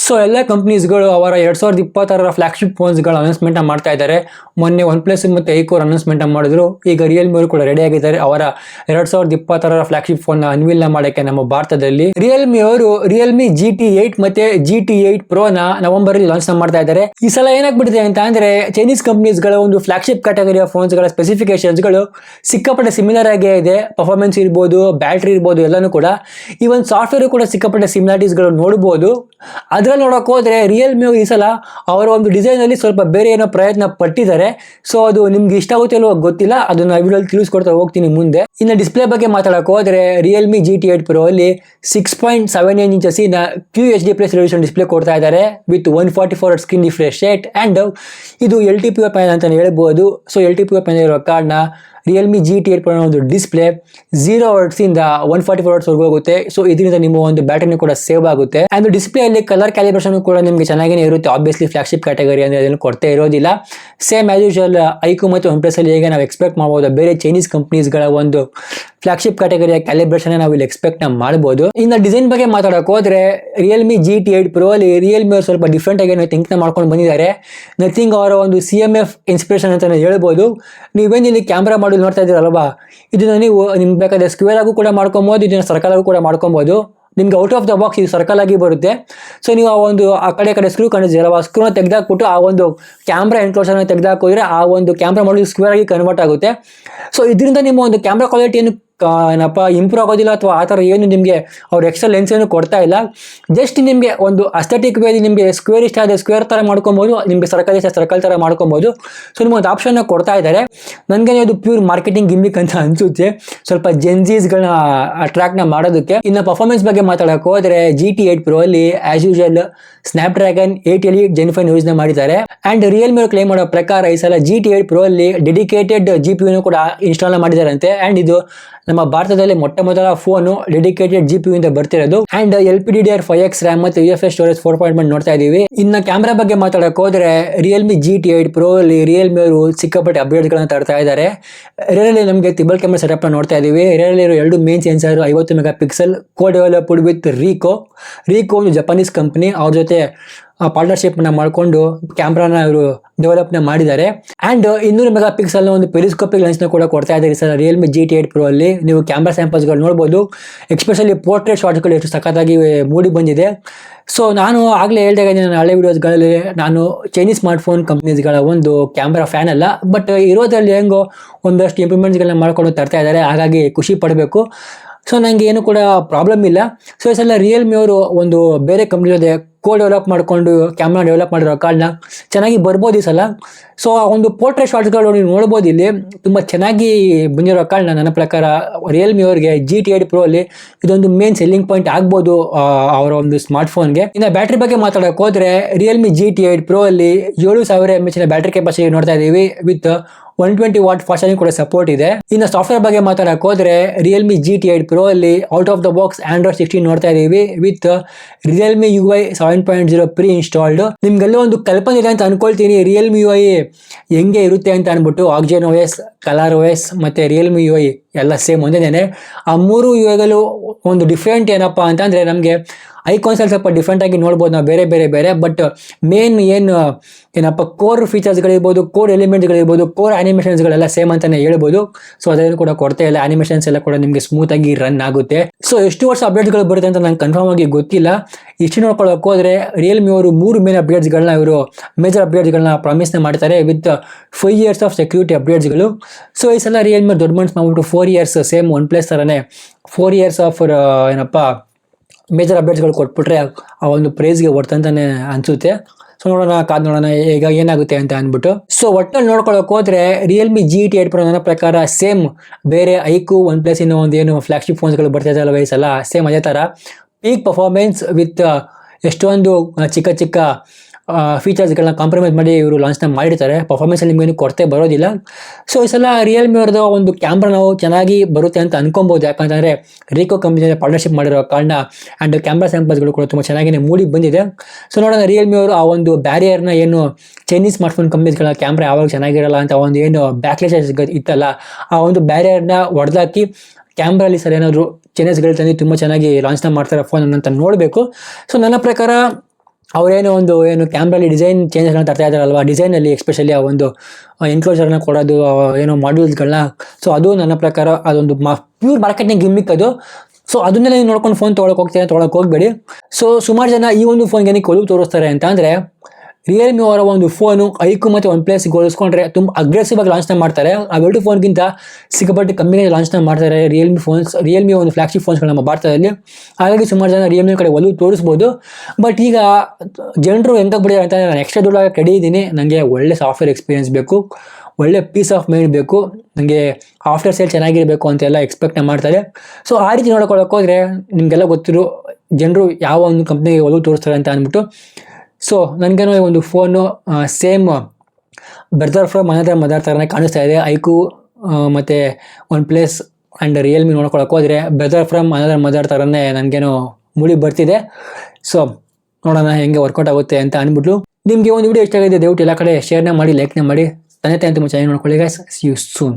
So ಎಲ್ಲ ಕಂಪ್ನೀಸ್ಗಳು ಅವರ ಎರಡ್ ಸಾವಿರದ ಇಪ್ಪತ್ತಾರರ ಫ್ಲಾಗ್ಶಿಪ್ ಫೋನ್ಸ್ಗಳ ಅನೌನ್ಸ್ಮೆಂಟ್ ಮಾಡ್ತಾ ಇದ್ದಾರೆ. ಮೊನ್ನೆ ಒನ್ ಪ್ಲಸ್ ಮತ್ತೆ ಐಕೋರ್ ಅನೌನ್ಸ್ಮೆಂಟ್ ಮಾಡಿದ್ರು. ಈಗ ರಿಯಲ್ಮಿ ಅವರು ಕೂಡ ರೆಡಿ ಆಗಿದ್ದಾರೆ. ಅವರ ಎರಡ್ ಸಾವಿರದ ಇಪ್ಪತ್ತಾರರ ಫ್ಲಾಗ್ಶಿಪ್ ಫೋನ್ ಅನ್ವಿಲ್ನ ಮಾಡಕ್ಕೆ ನಮ್ಮ ಭಾರತದಲ್ಲಿ ರಿಯಲ್ಮಿ ಅವರು ರಿಯಲ್ಮಿ ಜಿ ಟಿ ಏಟ್ ಮತ್ತೆ ಜಿ ಟಿ ಏಟ್ನ ನವೆಂಬರ್ ಅಲ್ಲಿ ಲಾಂಚ್ ಮಾಡ್ತಾ ಇದ್ದಾರೆ. ಈ ಸಲ ಏನಾಗ್ಬಿಟ್ಟಿದೆ ಅಂತ ಅಂದ್ರೆ ಚೈನೀಸ್ ಕಂಪ್ನೀಸ್ಗಳ ಒಂದು ಫ್ಲಾಗ್ಶಿಪ್ ಕ್ಯಾಟಗರಿಯ ಫೋನ್ಸ್ಗಳ ಸ್ಪೆಸಿಫಿಕೇಶನ್ಸ್ಗಳು ಸಿಕ್ಕಾಪಟ್ಟೆ ಸಿಮಿಲರ್ ಆಗೇ ಇದೆ. ಪರ್ಫಾರ್ಮೆನ್ಸ್ ಇರ್ಬೋದು ಬ್ಯಾಟ್ರಿ ಇರ್ಬೋದು ಎಲ್ಲಾನು ಕೂಡ. ಈ ಒಂದು ಸಾಫ್ಟ್ವೇರ್ ಕೂಡ ಸಿಕ್ಕಾಪಟ್ಟೆ ಸಿಮಿಲಾರಿಟೀಸ್ಗಳು ನೋಡ್ಬೋದು. ಅದ್ರಲ್ಲಿ ನೋಡೋಕೆ ಹೋದರೆ ರಿಯಲ್ಮಿ ಈ ಸಲ ಅವರ ಒಂದು ಡಿಸೈನ್ ಅಲ್ಲಿ ಸ್ವಲ್ಪ ಬೇರೆ ಏನೋ ಪ್ರಯತ್ನ ಪಟ್ಟಿದ್ದಾರೆ. ಸೊ ಅದು ನಿಮ್ಗೆ ಇಷ್ಟ ಆಗುತ್ತೆ ಅಲ್ವೋ ಗೊತ್ತಿಲ್ಲ. ಅದನ್ನ ವಿಡಿಯೋಲ್ಲಿ ತಿಳಿಸ್ಕೊಡ್ತಾ ಹೋಗ್ತೀನಿ ಮುಂದೆ. ಇನ್ನು ಡಿಸ್ಪ್ಲೇ ಬಗ್ಗೆ ಮಾತಾಡೋಕೆ ಹೋದ್ರೆ Realme G T eight pro ಅಲ್ಲಿ ಸಿಕ್ಸ್ ಪಾಯಿಂಟ್ ಸೆವೆನ್ ಏನ್ inches in Q H D plus display ಕೊಡ್ತಾ ಇದ್ದಾರೆ with one forty four screen refresh rate and ಇದು ಎಲ್ ಟಿ ಪಿ ಪ್ಯಾನ್ ಅಂತ ಹೇಳ್ಬೋದು. So L T P PAN ಇರೋ ಕಾರಣ Realme G T eight ಒಂದು display zero ಇಂದ ಒನ್ ಫಾರ್ಟಿ ಫೋರ್ ವರ್ಗೂ ಹೋಗುತ್ತೆ. ಸೊ ಇದರಿಂದ ನಿಮ್ಮ ಒಂದು ಬ್ಯಾಟರಿ ಕೂಡ ಸೇವ್ ಆಗುತ್ತೆ. ಅಂಡ್ ಡಿಸ್ಪ್ಲೇ ಅಲ್ಲಿ ಕಲರ್ ಕ್ಯಾಲಿಬ್ರೇಷನ್ ಕೂಡ ನಿಮಗೆ ಚೆನ್ನಾಗೇ ಇರುತ್ತೆ. ಆಬ್ವಿಯಸ್ಲಿ ಫ್ಲಾಗ್ಶಿಪ್ ಕ್ಯಾಟಗರಿ ಅಂದ್ರೆ ಅದನ್ನು ಕೊಡ್ತಾ ಇರೋದಿಲ್ಲ. ಸೇಮ್ ಆಸ್ ಯೂಶಲ್ ಐಕು ಮತ್ತು ಒನ್ ಅಲ್ಲಿ ಹೇಗೆ ನಾವು ಎಕ್ಸ್ಪೆಕ್ಟ್ ಮಾಡ್ಬೋದು? ಬೇರೆ ಚೈನೀಸ್ ಕಂಪ್ನೀಸ್ಗಳ ಒಂದು ಫ್ಲಾಗ್ಶಿಪ್ ಕ್ಯಾಟಗರಿಯ ಕ್ಯಾಲಿಬ್ರೇಷನ್ ನಾವು ಇಲ್ಲಿ ಎಕ್ಸ್ಪೆಕ್ಟ್ ಮಾಡ್ಬೋದು. ಇನ್ನು ಡಿಸೈನ್ ಬಗ್ಗೆ ಮಾತಾಡಕ್ಕೆ ಹೋದ್ರೆ Realme G T eight pro ಅಲ್ಲಿ ರಿಯಲ್ಮಿ ಅವ್ರು ಸ್ವಲ್ಪ ಡಿಫ್ರೆಂಟ್ ಆಗಿ ಥಿಂಕ್ ಮಾಡ್ಕೊಂಡು ಬಂದಿದ್ದಾರೆ. ನಥಿಂಗ್ ಅವರ ಒಂದು ಸಿ ಎಂ ಎಫ್ ಇನ್ಸ್ಪಿರೇಷನ್ ಅಂತ ಹೇಳ್ಬೋದು. ನೀವೇನು ಇಲ್ಲಿ ಕ್ಯಾಮ್ರಾ ಮಾಡಿ ನೋಡ್ತಾ ಇದ್ದೀರಲ್ವಾ? ಇದನ್ನ ನೀವು, ನಿಮ್ಗೆ ಬೇಕಾದ್ರೆ ಸ್ಕ್ವೇರ್ ಆಗು ಕೂಡ ಮಾಡ್ಕೊಬೋದು, ಇದನ್ನು ಸರ್ಕಲ್ ಆಗು ಕೂಡ ಮಾಡ್ಕೊಬೋದು. ನಿಮ್ಗೆ ಔಟ್ ಆಫ್ ದ ಬಾಕ್ಸ್ ಇದು ಸರ್ಕಲ್ ಆಗಿ ಬರುತ್ತೆ. ಸೊ ನೀವು ಆ ಒಂದು, ಆ ಕಡೆ ಕಡೆ ಸ್ಕ್ರೂ ಕಾಣಿಸ್ತೀರಲ್ಲ ಆ ಸ್ಕ್ರೂನ ತೆಗೆದಾಕ್ಬಿಟ್ಟು ಆ ಒಂದು ಕ್ಯಾಮ್ರಾ ಎನ್ಕ್ಲೋಸರ್ನ ತೆಗೆದಾಕೋದ್ರೆ ಆ ಒಂದು ಕ್ಯಾಮ್ರಾ ಮಾಡಿ ಸ್ಕ್ವೇರ್ ಆಗಿ ಕನ್ವರ್ಟ್ ಆಗುತ್ತೆ. ಸೊ ಇದರಿಂದ ನಿಮ್ಮ ಒಂದು ಕ್ಯಾಮ್ರಾ ಕ್ವಾಲಿಟಿ ಏನು ಕಾ- ಏನಪ್ಪ ಇಂಪ್ರೂವ್ ಆಗೋದಿಲ್ಲ ಅಥವಾ ಆ ಥರ ಏನು ನಿಮಗೆ ಅವ್ರು ಎಕ್ಸ್ಟ್ರಾ ಲೆನ್ಸ್ ಏನು ಕೊಡ್ತಾ ಇಲ್ಲ? ಜಸ್ಟ್ ನಿಮಗೆ ಒಂದು ಅಸ್ಥೆಟಿಕ್ ವೇಲಿ ನಿಮಗೆ ಸ್ಕ್ವೇರ್ ಇಷ್ಟ ಆದರೆ ಸ್ಕ್ವೇರ್ ಥರ ಮಾಡ್ಕೊಬೋದು, ನಿಮಗೆ ಸರ್ಕಲ್ ಇಷ್ಟ ಸರ್ಕಲ್ ಥರ ಮಾಡ್ಕೊಬೋದು. ಸೊ ಒಂದು ಆಪ್ಷನ್ನ ಕೊಡ್ತಾ ಇದ್ದಾರೆ. ನನಗೆ ಅದು ಪ್ಯೂರ್ ಮಾರ್ಕೆಟಿಂಗ್ ಗಿಮ್ಮಿಕ್ ಅಂತ ಅನ್ಸುತ್ತೆ. ಸ್ವಲ್ಪ ಜೆನ್ಸೀಸ್ಗಳನ್ನ ಅಟ್ರಾಕ್ಟ್ನ ಮಾಡೋದಕ್ಕೆ. ಇನ್ನು ಪರ್ಫಾರ್ಮೆನ್ಸ್ ಬಗ್ಗೆ ಮಾತಾಡೋಕೆ ಹೋದರೆ ಜಿ ಟಿ ಏಟ್ ಪ್ರೋ ಅಲ್ಲಿ as usual Snapdragon eight elite gen five ಯೂಸ್ನ ಮಾಡಿದ್ದಾರೆ. ಅಂಡ್ ರಿಯಲ್ಮಿ ಕ್ಲೇಮ್ ಮಾಡೋ ಪ್ರಕಾರ ಈ ಸಲ ಜಿ ಟಿ ಏಟ್ ಪ್ರೋ ಅಲ್ಲಿ ಡೆಡಿಕೇಟೆಡ್ ಜಿ ಪಿ ಕೂಡ ಇನ್ಸ್ಟಾಲ್ ಅಂತೆ ಆ್ಯಂಡ್ ಇದು ನಮ್ಮ ಭಾರತದಲ್ಲಿ ಮೊಟ್ಟ ಮೊದಲ ಫೋನು ಡೆಡಿಕೇಟೆಡ್ ಜಿ ಪಿ ಇಂದ ಬರ್ತಿರೋದು. And L P D R five X RAM ಮತ್ತು U F S storage four point one ನೋಡ್ತಾ ಇದೀವಿ. ಇನ್ನ ಕ್ಯಾಮ್ರಾ ಬಗ್ಗೆ ಮಾತಾಡಕ್ಕೆ ಹೋದ್ರೆ Realme G T eight pro ಅಲ್ಲಿ ರಿಯಲ್ಮಿ ಅವರು ಸಿಕ್ಕಾಪಟ್ಟೆ ಅಪ್ಡೇಟ್ಗಳನ್ನ ತರ್ತಾ ಇದ್ದಾರೆ ರೇರಲ್ಲಿ ನಮಗೆ ತಿಬಲ್ ಕ್ಯಾಮ್ರಾ ಸೆಟಪ್ನ ನೋಡ್ತಾ ಇದೀವಿ. ರೇರಲ್ಲಿ ಇರೋ ಎರಡು ಮೇನ್ ಸೆನ್ಸರ್ ಐವತ್ತು megapixel co developed with Ricoh Ricoh ಒಂದು ಜಪಾನೀಸ್ ಕಂಪ್ನಿ ಅವ್ರ ಜೊತೆ ಪಾರ್ಟ್ನರ್ಶಿಪ್ನ ಮಾಡಿಕೊಂಡು ಕ್ಯಾಮ್ರಾನ ಇವರು ಡೆವಲಪ್ನ ಮಾಡಿದ್ದಾರೆ. ಆ್ಯಂಡ್ ಇನ್ನೂರು ಮೆಗಾ ಪಿಕ್ಸೆಲ್ನ ಒಂದು ಪೆರಿಸ್ಕೋಪಿಕ್ ಲೆನ್ಸ್ನ ಕೂಡ ಕೊಡ್ತಾ ಇದ್ದಾರೆ sir. Realme G T eight pro ಅಲ್ಲಿ ನೀವು ಕ್ಯಾಮ್ರಾ ಸ್ಯಾಂಪಲ್ಸ್ಗಳು ನೋಡ್ಬೋದು. ಎಕ್ಸ್ಪೆಷಲಿ ಪೋರ್ಟ್ರೇಟ್ ಶಾಟ್ಸ್ಗಳು ಎಷ್ಟು ಸಖತ್ತಾಗಿ ಮೂಡಿ ಬಂದಿದೆ. ಸೊ ನಾನು ಆಗಲೇ ಹೇಳ್ದಾಗ ನಾನು ಹಳೆ ವಿಡಿಯೋಸ್ಗಳಲ್ಲಿ ನಾನು ಚೈನೀಸ್ ಸ್ಮಾರ್ಟ್ಫೋನ್ ಕಂಪ್ನೀಸ್ಗಳ ಒಂದು ಕ್ಯಾಮ್ರಾ ಫ್ಯಾನ್ ಅಲ್ಲ. ಬಟ್ ಇರೋದ್ರಲ್ಲಿ ಹೆಂಗೋ ಒಂದಷ್ಟು ಇಂಪ್ರೂವ್ಮೆಂಟ್ಸ್ಗಳನ್ನ ಮಾಡ್ಕೊಂಡು ತರ್ತಾ ಇದ್ದಾರೆ. ಹಾಗಾಗಿ ಖುಷಿ ಪಡಬೇಕು. ಸೊ ನನಗೆ ಏನು ಕೂಡ ಪ್ರಾಬ್ಲಮ್ ಇಲ್ಲ. ಸೊ ಈ ಸಲ ರಿಯಲ್ಮಿ ಅವರು ಒಂದು ಬೇರೆ ಕಂಪ್ನಿ ಜೊತೆ ಕೋ ಡೆವಲಪ್ ಮಾಡಿಕೊಂಡು ಕ್ಯಾಮ್ರಾ ಡೆವಲಪ್ ಮಾಡಿರೋ ಕಾರ್ಡ್ನ ಚೆನ್ನಾಗಿ ಬರ್ಬೋದು ಈ ಸಲ. ಸೊ ಆ ಒಂದು ಪೋರ್ಟ್ರೇಟ್ ಶಾರ್ಟ್ಸ್ಗಳು ನೀವು ನೋಡ್ಬೋದು ಇಲ್ಲಿ. ತುಂಬ ಚೆನ್ನಾಗಿ ಬಂದಿರೋ ಕಾರಣ ನನ್ನ ಪ್ರಕಾರ ರಿಯಲ್ಮಿ ಅವರಿಗೆ ಜಿ ಟಿ ಏಟ್ ಪ್ರೋ ಅಲ್ಲಿ ಇದೊಂದು ಮೇನ್ ಸೆಲ್ಲಿಂಗ್ ಪಾಯಿಂಟ್ ಆಗ್ಬೋದು ಅವರ ಒಂದು ಸ್ಮಾರ್ಟ್ಫೋನ್ಗೆ ಇನ್ನು ಬ್ಯಾಟ್ರಿ ಬಗ್ಗೆ ಮಾತಾಡೋಕೆ ಹೋದ್ರೆ Realme G T eight pro ಅಲ್ಲಿ ಏಳು ಸಾವಿರ ಎಂ ಎಚ್ ಬ್ಯಾಟ್ರಿ ಕೆಪಾಸಿಟಿ ನೋಡ್ತಾ ಇದ್ದೀವಿ with one twenty watt fast charging ಕೂಡ ಸಪೋರ್ಟ್ ಇದೆ. ಇನ್ನು ಸಾಫ್ಟ್ವೇರ್ ಬಗ್ಗೆ ಮಾತಾಡಕ್ ಹೋದ್ರೆ Realme G T eight pro ಅಲ್ಲಿ out of the box Android sixteen ನೋಡ್ತಾ ಇದೀವಿ with Realme U I seven point zero pre installed ನಿಮ್ಗೆಲ್ಲ ಒಂದು ಕಲ್ಪನೆ ಇದೆ ಅಂತ ಅನ್ಕೊಳ್ತೀನಿ. ರಿಯಲ್ಮಿ ಯು ಐ ಹೆಂಗೆ ಇರುತ್ತೆ ಅಂತ ಅನ್ಬಿಟ್ಟು oxygen S colour O S ಮತ್ತೆ ರಿಯಲ್ಮಿ ಯು ಐ ಎಲ್ಲ ಸೇಮ್ ಒಂದೇನೆ ಆ ಮೂರು ಯು ಐಗಳು ಒಂದು ಡಿಫ್ರೆಂಟ್ ಏನಪ್ಪಾ ಅಂತಂದ್ರೆ ನಮಗೆ ಐಕಾನ್ಸ್ ಅಲ್ಲಿ ಸ್ವಲ್ಪ ಡಿಫ್ರೆಂಟ್ ಆಗಿ ನೋಡ್ಬೋದು ನಾವು ಬೇರೆ ಬೇರೆ ಬೇರೆ ಬಟ್ ಮೇನ್ ಏನು, ಏನಪ್ಪ ಕೋರ್ ಫೀಚರ್ಸ್ಗಳಿರ್ಬೋದು ಕೋರ್ ಎಲಿಮೆಂಟ್ಗಳಿರ್ಬೋದು ಕೋರ್ ಆನಿಮೇಷನ್ಸ್ಗಳೆಲ್ಲ ಸೇಮ್ ಅಂತಾನೆ ಹೇಳ್ಬೋದು. ಸೊ ಅದೇನು ಕೂಡ ಕೊಡ್ತಾ ಇಲ್ಲ. ಆನಿಮೇಷನ್ಸ್ ಎಲ್ಲ ಕೂಡ ನಿಮಗೆ ಸ್ಮೂತ್ ಆಗಿ ರನ್ ಆಗುತ್ತೆ. ಸೊ ಎಷ್ಟು ವರ್ಷ ಅಪ್ಡೇಟ್ಸ್ಗಳು ಬರುತ್ತೆ ಅಂತ ನಂಗೆ ಕನ್ಫರ್ಮ್ ಆಗಿ ಗೊತ್ತಿಲ್ಲ. ಇಷ್ಟು ನೋಡ್ಕೊಳ್ಳೋಕೆ ಹೋದ್ರೆ ರಿಯಲ್ಮಿ ಅವರು ಮೂರು ಮೇನ್ ಅಪ್ಡೇಟ್ಸ್ಗಳನ್ನ ಇವರು ಮೇಜರ್ ಅಪ್ಡೇಟ್ಸ್ಗಳನ್ನ ಪ್ರಾಮಿಸ್ನ ಮಾಡ್ತಾರೆ with five years of security ಅಪ್ಡೇಟ್ಸ್ಗಳು so ಈ ಸಲ ರಿಯಲ್ಮಿ ದೊಡ್ಡ ಮನ್ಸ್ ಮಾಡ್ಬಿಟ್ಟು four years same OnePlus ಥರನೇ ಫೋರ್ ಇಯರ್ಸ್ ಆಫ್ ಏನಪ್ಪ ಮೇಜರ್ ಅಪ್ಡೇಟ್ಸ್ಗಳು ಕೊಟ್ಬಿಟ್ರೆ ಆ ಒಂದು ಪ್ರೈಸ್ಗೆ ವರ್ತ್ ಅನಿಸುತ್ತೆ. ಸೊ ನೋಡೋಣ, ಕಾದ್ ನೋಡೋಣ, ಈಗ ಏನಾಗುತ್ತೆ ಅಂತ ಅಂದ್ಬಿಟ್ಟು. ಸೊ ಒಟ್ಟಲ್ಲಿ ನೋಡ್ಕೊಳ್ಳೋಕೆ ಹೋದ್ರೆ Realme G T eight pro ನನ್ನ ಪ್ರಕಾರ ಸೇಮ್ ಬೇರೆ ಐಕು ಒನ್ ಪ್ಲಸ್ ಇನ್ನೂ ಒಂದು ಏನು ಫ್ಲಾಗ್ಶಿಪ್ ಫೋನ್ಸ್ಗಳು ಬರ್ತಾ ಇದ್ದಲ್ಲ ವಯಸ್ಸಲ್ಲ ಸೇಮ್ ಅದೇ ಥರ ಪೀಕ್ ಪರ್ಫಾರ್ಮೆನ್ಸ್ ವಿತ್ ಎಷ್ಟೊಂದು ಚಿಕ್ಕ ಚಿಕ್ಕ ಫೀಚರ್ಸ್ಗಳನ್ನ ಕಾಂಪ್ರಮೈಸ್ ಮಾಡಿ ಇವರು ಲಾಂಚ್ನ ಮಾಡಿರ್ತಾರೆ. ಪರ್ಫಾರ್ಮೆನ್ಸ್ ನಿಮಗೇನು ಕೊರತೆ ಬರೋದಿಲ್ಲ. ಸೊ ಈ ಸಲ ರಿಯಲ್ಮಿ ಅವ್ರದ್ದು ಒಂದು ಕ್ಯಾಮ್ರಾ ನಾವು ಚೆನ್ನಾಗಿ ಬರುತ್ತೆ ಅಂತ ಅನ್ಕೊಬೋದು. ಯಾಕಂತಂದರೆ ರೀಕೋ ಕಂಪ್ನಿ ಪಾರ್ಟ್ನರ್ಶಿಪ್ ಮಾಡಿರೋ ಕಾರಣ ಆ್ಯಂಡ್ ಕ್ಯಾಮ್ರಾ ಸ್ಯಾಂಪಲ್ಸ್ಗಳು ಕೂಡ ತುಂಬ ಚೆನ್ನಾಗಿ ಮೂಡಿ ಬಂದಿದೆ. ಸೊ ನೋಡೋಣ ರಿಯಲ್ಮಿ ಅವರು ಆ ಒಂದು ಬ್ಯಾರಿಯರ್ನ ಏನು ಚೈನೀಸ್ ಸ್ಮಾರ್ಟ್ಫೋನ್ ಕಂಪ್ನೀಸ್ಗಳ ಕ್ಯಾಮ್ರಾ ಯಾವಾಗ ಚೆನ್ನಾಗಿರಲ್ಲ ಅಂತ ಒಂದು ಏನು ಬ್ಯಾಕ್ಲೇಶಸ್ ಇತ್ತಲ್ಲ, ಆ ಒಂದು ಬ್ಯಾರಿಯರ್ನ ಹೊಡೆದಾಕಿ ಕ್ಯಾಮ್ರಲ್ಲಿ ಸರ್ ಏನಾದರೂ ಚೈನೀಸ್ಗಳು ತಂದು ತುಂಬ ಚೆನ್ನಾಗಿ ಲಾಂಚ್ನ ಮಾಡ್ತಾರೆ ಫೋನ್ ಅಂತ ನೋಡಬೇಕು. ಸೊ ನನ್ನ ಪ್ರಕಾರ ಅವರೇನೋ ಒಂದು ಏನು ಕ್ಯಾಮ್ರಲ್ಲಿ ಡಿಸೈನ್ ಚೇಂಜಸ್ಗಳನ್ನ ತರ್ತಾ ಇದ್ದಾರಲ್ವ? ಡಿಸೈನಲ್ಲಿ ಎಸ್ಪೆಷಲಿ ಆ ಒಂದು ಎನ್ಕ್ಲೋಜರ್ನ ಕೊಡೋದು ಏನೋ ಮಾಡ್ಯೂಲ್ಸ್ಗಳನ್ನ ಸೊ ಅದು ನನ್ನ ಪ್ರಕಾರ ಅದೊಂದು ಮಾ ಪ್ಯೂರ್ ಮಾರ್ಕೆಟಿಂಗ್ ಗಿಮ್ಮಿಕ್ ಅದು. ಸೊ ಅದನ್ನೆಲ್ಲ ನೀವು ನೋಡ್ಕೊಂಡು ಫೋನ್ ತೊಗೊಳಕ್ಕೆ ಹೋಗ್ತೀರಾ? ತೊಗೊಳಕ್ಕೆ ಹೋಗಬೇಡಿ. ಸೊ ಸುಮಾರು ಜನ ಈ ಒಂದು ಫೋನ್ಗೆ ಏನಕ್ಕೆ ಒಲವು ತೋರಿಸ್ತಾರೆ ಅಂತ ಅಂದರೆ ರಿಯಲ್ಮಿ ಅವರ ಒಂದು ಫೋನು ಐಕು ಮತ್ತು ಒನ್ ಪ್ಲಸ್ ಹೋಲಿಸ್ಕೊಂಡ್ರೆ ತುಂಬ ಅಗ್ರೆಸಿವ್ ಆಗಿ ಲಾಂಚ್ನ ಮಾಡ್ತಾರೆ. ಆ ಎರಡು ಫೋನ್ಗಿಂತ ಸಿಕ್ಕಾಪಟ್ಟೆ ಕಮ್ಮಿಗೆ ಲಾಂಚ್ನ ಮಾಡ್ತಾರೆ ರಿಯಲ್ಮಿ ಫೋನ್ಸ್ ರಿಯಲ್ಮಿ ಒಂದು ಫ್ಲಾಗ್ಶಿಪ್ ಫೋನ್ಸ್ಗಳು ನಮ್ಮ ಭಾರತದಲ್ಲಿ. ಹಾಗಾಗಿ ಸುಮಾರು ಜನ ರಿಯಲ್ಮಿ ಕಡೆ ಒಲವು ತೋರಿಸ್ಬೋದು. ಬಟ್ ಈಗ ಜನರು ಎಂತಾಗ್ಬಿಟ್ಟಿದ್ದಾರೆ ಅಂತ ನಾನು ಎಕ್ಸ್ಟ್ರಾ ದುಡ್ಡು ಕಡಿಯಿದ್ದೀನಿ ನನಗೆ ಒಳ್ಳೆ ಸಾಫ್ಟ್ವೇರ್ ಎಕ್ಸ್ಪೀರಿಯನ್ಸ್ ಬೇಕು. ಒಳ್ಳೆ ಪೀಸ್ ಆಫ್ ಮೈಂಡ್ ಬೇಕು. ನನಗೆ ಆಫ್ಟರ್ ಸೇಲ್ ಚೆನ್ನಾಗಿರಬೇಕು ಅಂತೆಲ್ಲ ಎಕ್ಸ್ಪೆಕ್ಟ್ ಮಾಡ್ತಾರೆ. ಸೊ ಆ ರೀತಿ ನೋಡ್ಕೊಳಕ್ಕೆ ಹೋದರೆ ನಿಮಗೆಲ್ಲ ಗೊತ್ತಿರೋ, ಜನರು ಯಾವ ಒಂದು ಕಂಪ್ನಿಗೆ ಒಲವು ತೋರಿಸ್ತಾರೆ ಅಂತ ಅಂದ್ಬಿಟ್ಟು ಸೊ ನನಗೇನೋ ಒಂದು phone same brother from another mother ಥರನೇ ಕಾಣಿಸ್ತಾ ಇದೆ. ಐಕು ಮತ್ತು ಒನ್ ಪ್ಲೇಸ್ ಆ್ಯಂಡ್ ರಿಯಲ್ಮಿ ನೋಡ್ಕೊಳಕ್ಕೆ ಹೋದರೆ ಬ್ರದರ್ ಫ್ರಮ್ ಅನದರ್ ಮದರ್ ಥರನೇ ನನಗೇನೋ ಮುಳಿ ಬರ್ತಿದೆ. ಸೊ ನೋಡೋಣ ಹೆಂಗೆ ವರ್ಕೌಟ್ ಆಗುತ್ತೆ ಅಂತ ಅಂದ್ಬಿಟ್ಟು ನಿಮಗೆ ಒಂದು ವಿಡಿಯೋ ಇಷ್ಟ ಆಗಿದೆ ದಯವಿಟ್ಟು ಎಲ್ಲ ಕಡೆ ಶೇರ್ನ ಮಾಡಿ ಲೈಕ್ನ ಮಾಡಿ. ತಂದೆ ತಾಯಿ ತುಂಬ ಚೆನ್ನಾಗಿ ನೋಡ್ಕೊಳ್ಳಿ ಸಿ ಯು ಸೂನ್